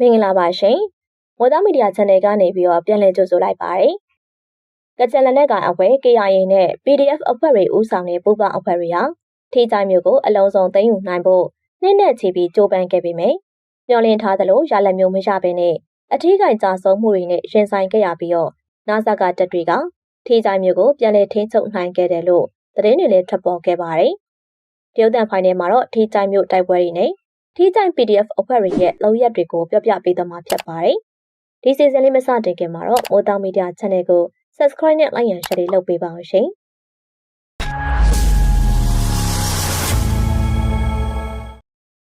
မင်္ဂလာပါရှင်။မော်သားမီဒီယာ channel ကနေပြီးတော့ပြန်လည်ကြိုဆိုလိုက်ပါတယ်။ကချင်လက်နက်ကိုင်အဖွဲ့ KIA နဲ့ PDF အဖွဲ့တွေဦးဆောင်တဲ့ပူးပေါင်းအဖွဲ့တွေဟာထိကြိုင်မျိုးကိုအလုံးစုံသိမ်းယူနိုင်ဖို့နှစ်နဲ့ချီပြီးကြိုးပမ်းခဲ့ပေမယ့်မျှော်လင့်ထားသလိုရလက်မျိုးမရဘဲနဲ့အထီးကင်ကြဆုံးမှုတွေနဲ့ရင်ဆိုင်ခဲ့ရပြီးတော့နာဆာကတက်တွေကထိကြိုင်မျိုးကိုပြန်လည်ထိန်းချုပ်နိုင်ခဲ့တယ်လို့သတင်းတွေလည်းထွက်ပေါ်ခဲ့ပါတယ်။တရုတ်တန်ဖိုင်နယ်မှာတော့ထိကြိုင်မျိုးတိုက်ပွဲတွေနဲ့ ထိကြိုင် PDF အဖွဲ့တွေရဲ့လုံရက်တွေကိုပြောပြပေးသွားမှာဖြစ်ပါတယ်။ဒီစီဇန်လေးမစတင်ခင်မှာတော့မိုးတောင်မီဒီယာ channel ကို subscribe နဲ့ like ရန် share လုပ်ပေးပါအောင်ရှင်။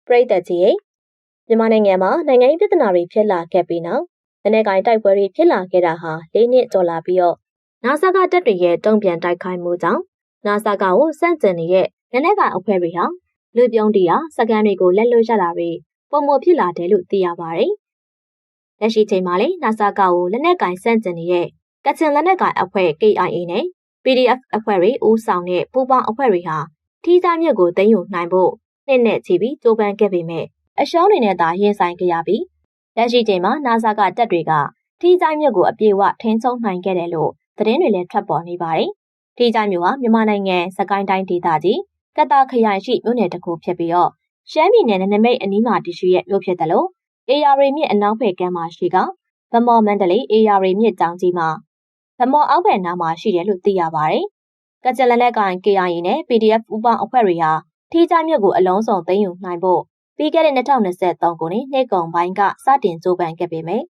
ပရိသတ်ကြီးရေမြန်မာနိုင်ငံမှာနိုင်ငံရေးပြဿနာတွေဖြစ်လာခဲ့ပြီးနောက်နိုင်ငံကိုင်တိုက်ပွဲတွေဖြစ်လာခဲ့တာဟာ၄နှစ်ကျော်လာပြီးတော့နာဆာကတပ်တွေရဲ့တုံ့ပြန်တိုက်ခိုက်မှုကြောင့်နာဆာကကိုစန့်ကျင်နေတဲ့နိုင်ငံကိုင်အဖွဲ့တွေဟာ လူပြုံးတီဟာစကန်တွေကိုလက်လွတ်ရတာတွေပုံမဖြစ်လာတယ်လို့သိရပါတယ်။လက်ရှိချိန်မှာလည်းနာဆာကကိုလက်နက်ကင်စန့်ကျင်နေတဲ့ကချင်လက်နက်ကင်အဖွဲ့ KIA နဲ့ PDF အဖွဲ့တွေဦးဆောင်တဲ့ပူးပေါင်းအဖွဲ့တွေဟာထီးသားမြစ်ကိုသိမ်းယူနိုင်ဖို့နှစ်နဲ့ချီပြီးကြိုးပမ်းခဲ့ပေမဲ့အရှုံးတွေနဲ့သာရင်ဆိုင်ခဲ့ရပြီးလက်ရှိချိန်မှာနာဆာကတပ်တွေကထီးသားမြစ်ကိုအပြေအဝထိန်းချုပ်နိုင်ခဲ့တယ်လို့သတင်းတွေလည်းထွက်ပေါ်နေပါတယ်။ထီးသားမြစ်ဟာမြန်မာနိုင်ငံစကိုင်းတိုင်းဒေသကြီး ကတာခရိုင်ရှိမြို့နယ်တစ်ခုဖြစ်ပြီးတော့ရှမ်းပြည်နယ်နဲ့နမိတ်အနီးမှာတည်ရှိရဲ့မြို့ဖြစ်တယ်လို့အေယာရီမြစ်အနောက်ဘက်ကမ်းမှာရှိကဗမော်မန္တလေးအေယာရီမြစ်တောင်ကြီးမှာဗမော်အောက်ဘက်နားမှာရှိတယ်လို့သိရပါတယ်။ကကြလက်လက်ကိုင် KIA နဲ့ PDF ဥပအဖွဲ့တွေဟာထီးကြမြစ်ကိုအလုံးစုံသိမ်းယူနိုင်ဖို့ပြီးခဲ့တဲ့2023ခုနှစ်နှစ်ကုန်ပိုင်းကစတင်ကြိုးပမ်းခဲ့ပေမယ့်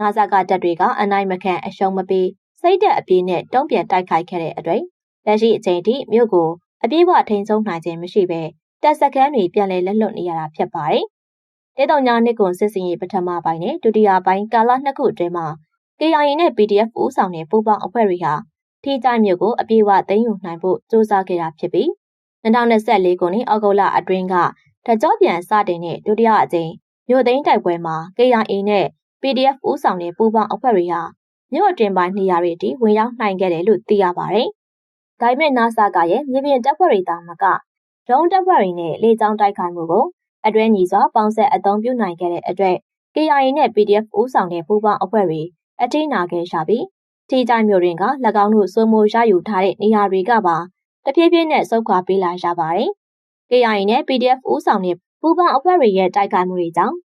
နာဇာကတပ်တွေကအနိုင်မခံအရှုံးမပေးစိတ်သက်အပြည့်နဲ့တုံ့ပြန်တိုက်ခိုက်ခဲ့တဲ့အတွက်လက်ရှိအချိန်ထိမြို့ကို အပြည့်အဝထိန်းချုပ်နိုင်ခြင်းမရှိဘဲတပ်စခန်းတွေပြန်လည်လက်လွတ်နေရတာဖြစ်ပါတယ်။တေတောင်ညာနှစ်ကွန်စစ်စင်ရေးပထမပိုင်းနဲ့ဒုတိယပိုင်းကာလနှစ်ခုအတွင်းမှာ KIA နဲ့ PDF ဦးဆောင်တဲ့ပူးပေါင်းအဖွဲ့တွေဟာထိကြိုက်မြို့ကိုအပြည့်အဝသိမ်းယူနိုင်ဖို့စ조사ခဲ့တာဖြစ်ပြီး2024ခုနှစ်အောက်တိုဘာအတွင်းကတကြောပြန်စတင်တဲ့ဒုတိယအကြိမ်မြို့သိမ်းတိုက်ပွဲမှာ KIA နဲ့ PDF ဦးဆောင်တဲ့ပူးပေါင်းအဖွဲ့တွေဟာမြို့အတွင်ပိုင်းနေရာတွေအထိဝင်ရောက်နိုင်ခဲ့တယ်လို့သိရပါတယ်။ ဒါပေမဲ့ NASA ကရဲ့မြေပြင်တပ်ဖွဲ့တွေသာမကဒုံးတပ်ဖွဲ့တွေနဲ့လေကြောင်းတိုက်ခိုက်မှုကိုအတွဲညီစွာပေါင်းဆက်အသုံးပြုနိုင်ခဲ့တဲ့အတွက် KIA နဲ့ PDF ဦးဆောင်တဲ့ပူးပေါင်းအဖွဲ့တွေအထိနာခဲ့ရှာပြီးထိကြိုင်မျိုးတွင်က၎င်းတို့စိုးမိုးရယူထားတဲ့နေရာတွေကပါတဖြည်းဖြည်းနဲ့ဆုတ်ခွာပေးလာရပါတယ်။ KIA နဲ့ PDF ဦးဆောင်တဲ့ပူးပေါင်းအဖွဲ့တွေရဲ့တိုက်ခိုက်မှုတွေကြောင့်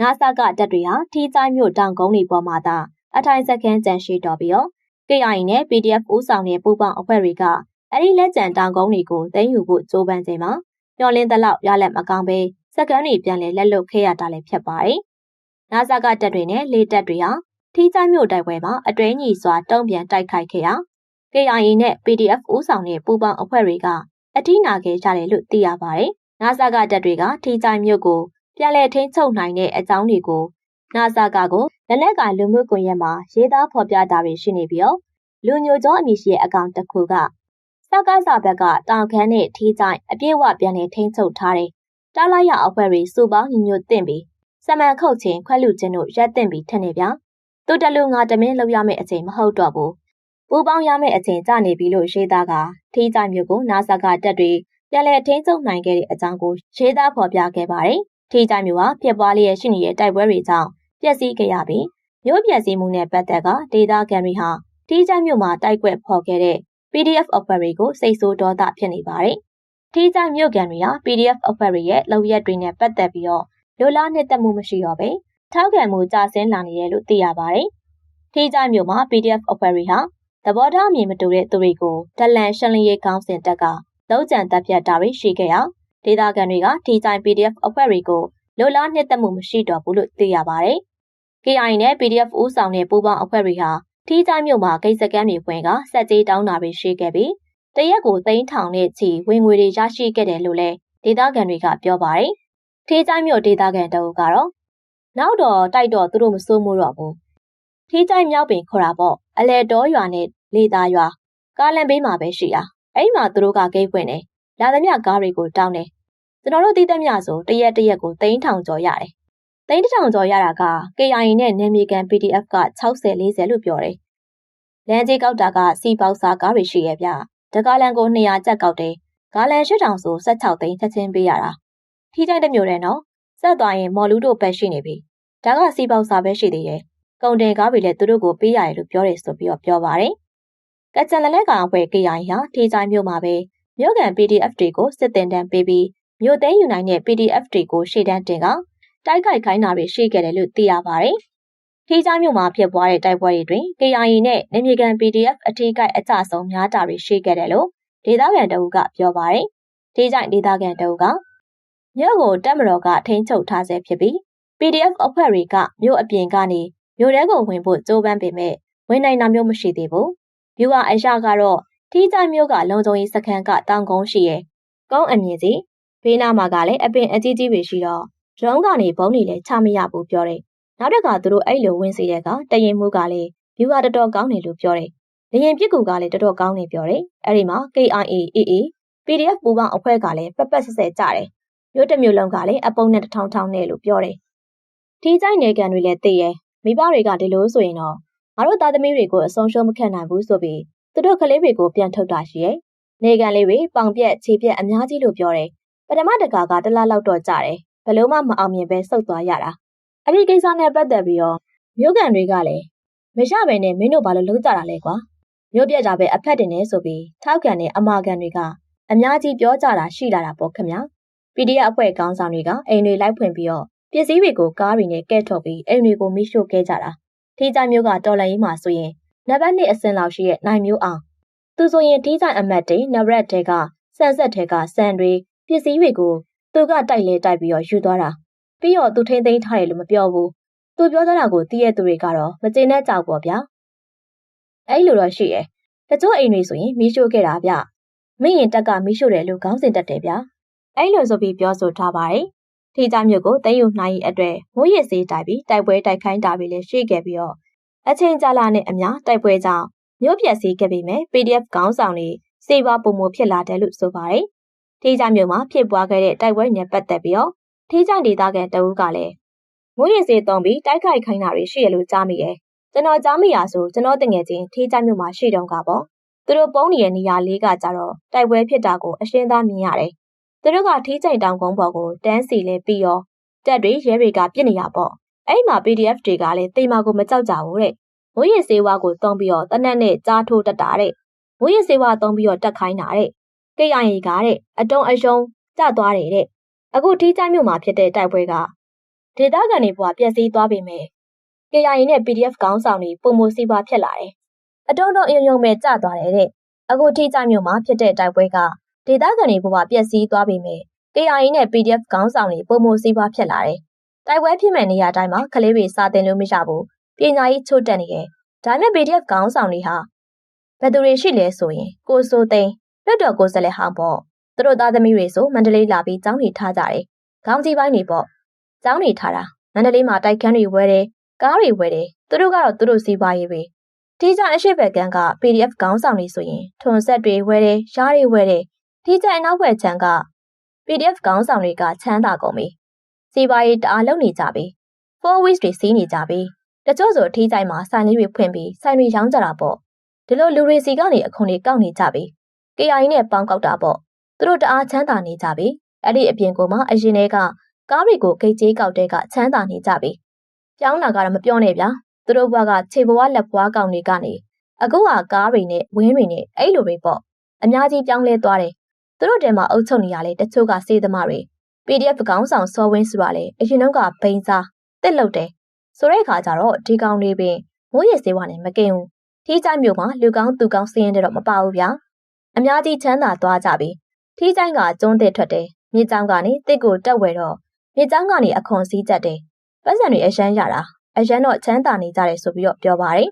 နာဆာကတပ်တွေဟာထိကြိုင်မျိုးတောင်ကုန်းတွေပေါ်မှာသာအထိုင်စခန်းကျန်ရှိတော်ပြီးတော့ KIA နဲ့ PDF ဦးဆောင်တဲ့ပူးပေါင်းအဖွဲ့တွေကအဲ့ဒီလက်ကျန်တောင်ကုန်းတွေကိုသိမ်းယူဖို့ကြိုးပမ်းချိန်မှာမျောလင်းသလောက်ရလက်မကောင်းပဲစက္ကန့်တွေပြန်လဲလက်လွတ်ခဲ့ရတာလည်းဖြစ်ပါတယ်။နာဇာကတပ်တွေနဲ့လေတပ်တွေဟာထီးချိုင်းမြို့တိုက်ပွဲမှာအတွဲညီစွာတုံ့ပြန်တိုက်ခိုက်ခဲ့ရာ KIA နဲ့ PDF ဦးဆောင်တဲ့ပူးပေါင်းအဖွဲ့တွေကအထိနာခဲ့ကြတယ်လို့သိရပါတယ်။နာဇာကတပ်တွေကထီးချိုင်းမြို့ကိုပြန်လည်ထိန်းချုပ်နိုင်တဲ့အကြောင်းတွေကို နာဇာကကိုလက်နက်ကလူမှုကွန်ရက်မှာရေးသားဖော်ပြတာတွေရှိနေပြီးတော့လူညိုကျော်အမည်ရှိတဲ့အကောင့်တစ်ခုကစကားစာဘက်ကတောင်ခမ်းနဲ့ထီးချိုင်းအပြည့်အဝပြန်လည်ထိန်းချုပ်ထားတယ်။တားလိုက်ရအဖွဲ့တွေစုပေါင်းညီညွတ်တင်ပြီးစမန်ခုတ်ချင်းခွဲလူချင်းတို့ရက်တင်ပြီးထင်နေဗျာ။သူတလူငါတမင်းလောက်ရမယ့်အချိန်မဟုတ်တော့ဘူး။ပူပေါင်းရမယ့်အချိန်ကြာနေပြီလို့ရေးသားကထီးချိုင်းမျိုးကိုနာဆာကတက်တွေပြန်လည်ထိန်းချုပ်နိုင်ခဲ့တဲ့အကြောင်းကိုရေးသားဖော်ပြခဲ့ပါတယ်။ထီးချိုင်းမျိုးဟာဖြစ်ပွားလျက်ရှိနေတဲ့တိုက်ပွဲတွေကြောင့် ပျက်စီးခဲ့ရပြီးမြို့ပျက်စီးမှုနဲ့ပတ်သက်ကဒေတာကန်တွေဟာထီးချိုင်းမျိုးမှာတိုက်ကွက်ဖော်ခဲ့တဲ့ PDF အဖွဲ့တွေကိုစိတ်ဆိုးဒေါသဖြစ်နေပါတယ်။ထီးချိုင်းမြို့ကန်တွေဟာ PDF အဖွဲ့တွေရဲ့လုပ်ရက်တွေနဲ့ပတ်သက်ပြီးတော့လိုလားနှစ်သက်မှုမရှိတော့ပဲထောက်ခံမှုကျဆင်းလာနေတယ်လို့သိရပါတယ်။ထီးချိုင်းမြို့မှာ PDF အဖွဲ့တွေဟာသဘောထားအမြင်မတူတဲ့သူတွေကိုတလန်ရှင်းလင်းရေးကောင်းစဉ်တက်ကလုံးကြံတပ်ဖြတ်တာတွေရှိခဲ့ရာဒေသခံတွေကထီးချိုင်း PDF အဖွဲ့တွေကိုလိုလားနှစ်သက်မှုမရှိတော့ဘူးလို့သိရပါတယ်။ KI နဲ့ PDF ဦးဆောင်တဲ့ပူးပေါင်းအဖွဲ့တွေဟာထီးချိုင်းမြို့မှာဂိတ်စကန်တွေဖွင့်ကစက်ကြီးတောင်းတာတွေရှိခဲ့ပြီးတရက်ကိုသိန်းထောင်နဲ့ချီဝင်ငွေတွေရရှိခဲ့တယ်လို့လည်းဒေသခံတွေကပြောပါတယ်။ထီးချိုင်းမြို့ဒေသခံတအုပ်ကတော့နောက်တော့တိုက်တော့သူတို့မစိုးမိုးတော့ဘူး။ထီးချိုင်းမြောက်ပင်ခေါ်တာပေါ့အလဲတော်ရွာနဲ့လေသားရွာကားလမ်းဘေးမှာပဲရှိတာ။အဲ့မှာသူတို့ကဂိတ်ဖွင့်တယ်။လာသမျှကားတွေကိုတောင်းတယ်။ကျွန်တော်တို့သိသမျှဆိုတရက်တရက်ကိုသိန်းထောင်ကျော်ရတယ်။ သိန်းတစ်ထောင်ကျော်ရတာက KIA နဲ့နယ်မြေကန် PDF က60 40လို့ပြောတယ်။လမ်းကြီးကောက်တာကစီပေါက်စားကားတွေရှိရဲ့ဗျ။တကားလန်ကို200ကျပ်ကောက်တယ်။ကားလန်8000ဆို16သိန်းချက်ချင်းပေးရတာ။ထီးချိုင်းတစ်မျိုးတည်းနော်။ဆက်သွားရင်မော်လူတို့ပဲရှိနေပြီ။ဒါကစီပေါက်စာပဲရှိသေးတယ်ကုန်တင်ကားတွေလည်းသူတို့ကိုပေးရတယ်လို့ပြောတယ်ဆိုပြီးတော့ပြောပါတယ်ကကြံလက်လက်ကောင်အဖွဲ့ KI ဟာထေချိုင်မြို့မှာပဲမြို့ကန် PDF တွေကိုစစ်တင်တန်းပေးပြီးမြို့သိမ်းယူနိုင်တဲ့ PDF တွေကိုရှေ့တန်းတင်က တိုက်ခိုက်ခိုင်းတာတွေရှိခဲ့တယ်လို့သိရပါတယ်။ထေချိုင်မြို့မှာဖြစ်ပွားတဲ့တိုက်ပွဲတွေတွင် KI နဲ့နေမြေကန် PDF အထိကိုက်အကြဆုံးများတာတွေရှိခဲ့တယ်လို့ဒေသခံတအုပ်ကပြောပါတယ်။ထေချိုင်ဒေသခံတအုပ်ကမြို့ကိုတပ်မတော်ကထိန်းချုပ်ထားဆဲဖြစ်ပြီး PDF အဖွဲ့တွေကမြို့အပြင်ကနေမြို့ထဲကိုဝင်ဖို့ကြိုးပမ်းပေမဲ့ဝင်နိုင်တာမျိုးမရှိသေးဘူး။မြို့ကအရာကတော့ထိကြိုင်မြို့ကလုံခြုံရေးစခန်းကတောင်ကုန်းရှိရဲ့။ကုန်းအမြင့်စီဘေးနားမှာကလည်းအပင်အကြီးကြီးတွေရှိတော့ ဒရုန်းကနေဘုံတွေလည်းချမရဘူးပြောတယ်။နောက်တစ်ခါသူတို့အဲ့လိုဝင်စီတဲ့ကတရင်မှုကလည်းဗျူဟာတော်တော်ကောင်းတယ်လို့ပြောတယ်။လေရင်ပြစ်ကူကလည်းတော်တော်ကောင်းတယ်ပြောတယ်။အဲ့ဒီမှာ KIA AA PDF ပူပေါင်းအဖွဲ့ကလည်းပက်ပက်ဆက်ဆက်ကြတယ်။မြို့တစ်မြို့လုံးကလည်းအပုံနဲ့တထောင်ထောင်နဲ့လို့ပြောတယ်။ထီးကြိုက်နေကန်တွေလည်းသိရဲ့မိဘတွေကဒီလိုဆိုရင်တော့ငါတို့သားသမီးတွေကိုအဆုံးရှုံးမခံနိုင်ဘူးဆိုပြီးသူတို့ကလေးတွေကိုပြန်ထုတ်တာရှိရဲ့။နေကန်လေးတွေပေါင်ပြက်ခြေပြက်အများကြီးလို့ပြောတယ်။ပထမတကာကတလားလောက်တော့ကြတယ် ဘလို့မှမအောင်မြင်ပဲစုပ်သွားရတာအဲ့ဒီကိစ္စနဲ့ပတ်သက်ပြီးတော့မြို့ကန်တွေကလည်းမရပဲနဲ့မင်းတို့ဘာလို့လုံးကြတာလဲကွာမြို့ပြက်တာပဲအဖက်တင်နေဆိုပြီးထောက်ကန်တဲ့အမာကန်တွေကအများကြီးပြောကြတာရှိလာတာပေါ့ခင်ဗျာ PDF အဖွဲ့ကောင်းဆောင်တွေကအိမ်တွေလိုက်ဖွင့်ပြီးတော့ပစ္စည်းတွေကိုကားတွေနဲ့ကဲ့ထုတ်ပြီးအိမ်တွေကိုမိရှို့ခဲ့ကြတာထိကြိုင်မျိုးကတော်လန်ရေးမှာဆိုရင်နံပါတ်1အစင်လောက်ရှိတဲ့နိုင်မျိုးအောင်သူဆိုရင်ထိကြိုင်အမတ်တွေနရက်တဲကစံဆက်တဲကစံတွေပစ္စည်းတွေကို သူကတိုက်လဲတိုက်ပြီးတော့ယူသွားတာပြီးတော့သူထိမ့်သိမ်းထားတယ်လို့မပြောဘူးသူပြောသွားတာကိုသိရသူတွေကတော့မကျေနပ်ကြဘူးဗျာအဲ့လိုတော့ရှိရဲ့တချို့အိမ်တွေဆိုရင်မီးရှို့ခဲ့တာဗျမင်းရင်တက်ကမီးရှို့တယ်လို့ခေါင်းစဉ်တက်တယ်ဗျာအဲ့လိုဆိုပြီးပြောဆိုထားပါတယ်ထေးကြမျိုးကိုတည်ယူနိုင်ရဲ့အတွက်မိုးရည်စေးတိုက်ပြီးတိုက်ပွဲတိုက်ခိုင်းတာတွေလည်းရှိခဲ့ပြီးတော့အချိန်ကြာလာနဲ့အများတိုက်ပွဲကြောင့်မျိုးပြက်စီးခဲ့ပြီးမြဲ PDF ခေါင်းဆောင်တွေစေပါပုံမဖြစ်လာတယ်လို့ဆိုပါတယ် ထေးကြမြို့မှာဖြစ်ပွားခဲ့တဲ့တိုက်ပွဲနဲ့ပတ်သက်ပြီးတော့ထေးကြဒေသခံတအုပ်ကလည်းငွေရည်စေတုံးပြီးတိုက်ခိုက်ခိုင်းတာတွေရှိရလို့ကြားမိရဲ့ကျွန်တော်ကြားမိရဆိုကျွန်တော်တငယ်ချင်းထေးကြမြို့မှာရှိတုံးကပေါ့သူတို့ပုံနေတဲ့နေရာလေးကကြတော့တိုက်ပွဲဖြစ်တာကိုအရှင်းသားမြင်ရတယ်သူတို့ကထေးကြိမ်တောင်ကုန်းပေါ်ကိုတန်းစီလဲပြီးရောတက်တွေရဲတွေကပြစ်နေရပေါ့အဲ့မှာ PDF တွေကလည်းတိမ်မာကိုမကြောက်ကြဘူးတဲ့ငွေရည်စေဝါကိုတုံးပြီးတော့တနက်နဲ့ကြားထိုးတက်တာတဲ့ငွေရည်စေဝါတုံးပြီးတော့တက်ခိုင်းတာတဲ့ KIA ကတဲ့အတုံးအယုံကျသွားတယ်တဲ့အခုထီးချိုင်းမြို့မှာဖြစ်တဲ့တိုက်ပွဲကဒေသခံတွေဘဝပျက်စီးသွားပေမဲ့ KIA နဲ့ PDF ခေါင်းဆောင်တွေပုံမစီးပွားဖြစ်လာတယ်အတုံးတုံးအယုံယုံပဲကျသွားတယ်တဲ့အခုထီးချိုင်းမြို့မှာဖြစ်တဲ့တိုက်ပွဲကဒေသခံတွေဘဝပျက်စီးသွားပေမဲ့ KIA နဲ့ PDF ခေါင်းဆောင်တွေပုံမစီးပွားဖြစ်လာတယ်တိုက်ပွဲဖြစ်မဲ့နေရာတိုင်းမှာကလေးတွေစာသင်လို့မရဘူးပညာရေးချို့တက်နေရဲ့ဒါမဲ့ PDF ခေါင်းဆောင်တွေဟာဘယ်သူတွေရှိလဲဆိုရင်ကိုစိုးသိန်း လွတ်တော်ကိုယ်စားလှယ်ဟောင်းပေါ့သူတို့သားသမီးတွေဆိုမန္တလေးလာပြီးကျောင်းနေထားကြတယ်ခေါင်းကြီးပိုင်းနေပေါ့ကျောင်းနေထားတာမန္တလေးမှာတိုက်ခန်းတွေဝယ်တယ်ကားတွေဝယ်တယ်သူတို့ကတော့သူတို့စီးပွားရေးပဲဒီကြအရှိဘက်ကန်းက PDF ခေါင်းဆောင်နေဆိုရင်ထွန်ဆက်တွေဝယ်တယ်ရားတွေဝယ်တယ်ဒီကြအနောက်ဘက်ခြမ်းက PDF ခေါင်းဆောင်တွေကချမ်းသာကုန်ပြီစီးပွားရေးတအားလုပ်နေကြပြီ4 weeks တွေစီးနေကြပြီတချို့ဆိုထီးကြိုင်မှာဆိုင်လေးတွေဖွင့်ပြီးဆိုင်တွေရောင်းကြတာပေါ့ဒီလိုလူတွေစီကနေအခွန်တွေကောက်နေကြပြီ KI နဲ့ပေါင်းကောက်တာပေါ့သူတို့တအားချမ်းသာနေကြပြီအဲ့ဒီအပြင်ကိုမှအရင်တည်းကကားတွေကိုဂိတ်ကြေးကောက်တဲ့ကချမ်းသာနေကြပြီပြောင်းလာကတော့မပြောနဲ့ဗျာသူတို့ဘွားကခြေဘွားလက်ဘွားကောင်တွေကနေအခုကကားတွေနဲ့ဝင်းတွေနဲ့အဲ့လိုတွေပေါ့အများကြီးပြောင်းလဲသွားတယ်သူတို့တဲမှာအုပ်ချုပ်နေရလေတချို့ကစေးသမားတွေ PDF ကောင်းဆောင်စောဝင်းဆိုတာလေအရင်တော့ကဘိန်းစားတစ်လုတ်တယ်ဆိုတဲ့အခါကျတော့ဒီကောင်တွေပင်မိုးရည်စေးဝါနဲ့မကင်ဘူးထီးချိုင်းမျိုးမှာလူကောင်းသူကောင်းစင်းတဲ့တော့မပါဘူးဗျာ အများကြီးချမ်းသာသွားကြပြီထီးချိုင်းကကျွန်းသစ်ထွက်တယ်မြေကြောင်ကနေတစ်ကိုတက်ဝဲတော့မြေကြောင်ကနေအခွန်စည်းကြက်တယ်ပတ်စံတွေအရန်ရတာအရန်တော့ချမ်းသာနေကြတယ်ဆိုပြီးတော့ပြောပါတယ်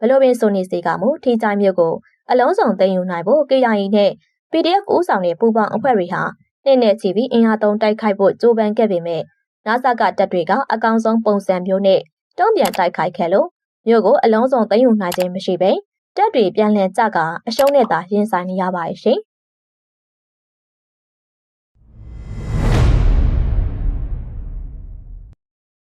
ဘလို့ပင်ဆိုနေစေကမူထီးချိုင်းမျိုးကိုအလုံးစုံသိမ်းယူနိုင်ဖို့ KIA နဲ့ PDF ဦးဆောင်တဲ့ပူပေါင်းအဖွဲ့တွေဟာနေ့နဲ့ချီပြီးအင်အားသုံးတိုက်ခိုက်ဖို့ကြိုးပမ်းခဲ့ပေမဲ့နာဆာကတပ်တွေကအကောင်ဆုံးပုံစံမျိုးနဲ့တုံ့ပြန်တိုက်ခိုက်ခဲ့လို့မြို့ကိုအလုံးစုံသိမ်းယူနိုင်ခြင်းမရှိဘဲ တပ်တွေပြန်လည်ကြကအရှုံးနဲ့သာရင်ဆိုင်နေရပါရဲ့ရှင်။